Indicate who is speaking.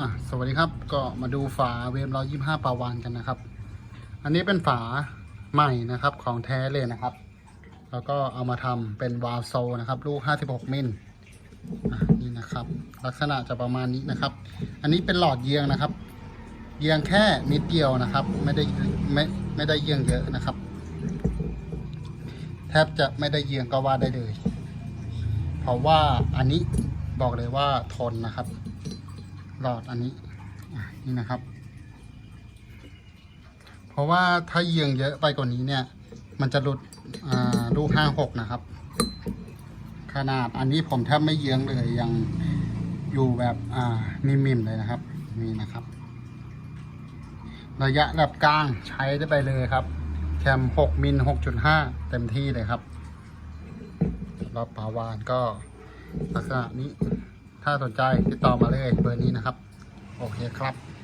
Speaker 1: อะสวัสดีครับก็มาดูฝาเวฟร้อยยี่ห้าปาวานกันนะครับ อันนี้เป็นฝาใหม่นะครับของแท้เลยนะครับ แล้วก็เอามาทำเป็นวาล์วโซนะครับ ลูก56มิลอะนี่นะครับ ลักษณะจะประมาณนี้นะครับ อันนี้เป็นหลอดเยียงนะครับ เยียงแค่นิดเดียวนะครับ ไม่ได้ไม่ไม่ได้เยียงเยอะนะครับ แทบจะไม่ได้เยียงก็ว่าได้เลย เพราะว่าอันนี้บอกเลยว่าทนนะครับ หลอดอันนี้นี่นะครับ เพราะว่าถ้าเยียงเยอะไปกว่านี้เนี่ย มันจะหลุดอ่าลูกห้าหกนะครับ ขนาดอันนี้ผมแทบไม่เยียงเลยยังอยู่แบบอ่มิมๆเลยนะครับนี่นะครับ ระยะระดับกลางใช้ได้ไปเลยครับ แคม6มิล6.5 เต็มที่เลยครับสำหรับปาวานก็ลักษณะนี้ ถ้าสนใจติดต่อมาเลยเบอร์นี้นะครับ โอเคครับ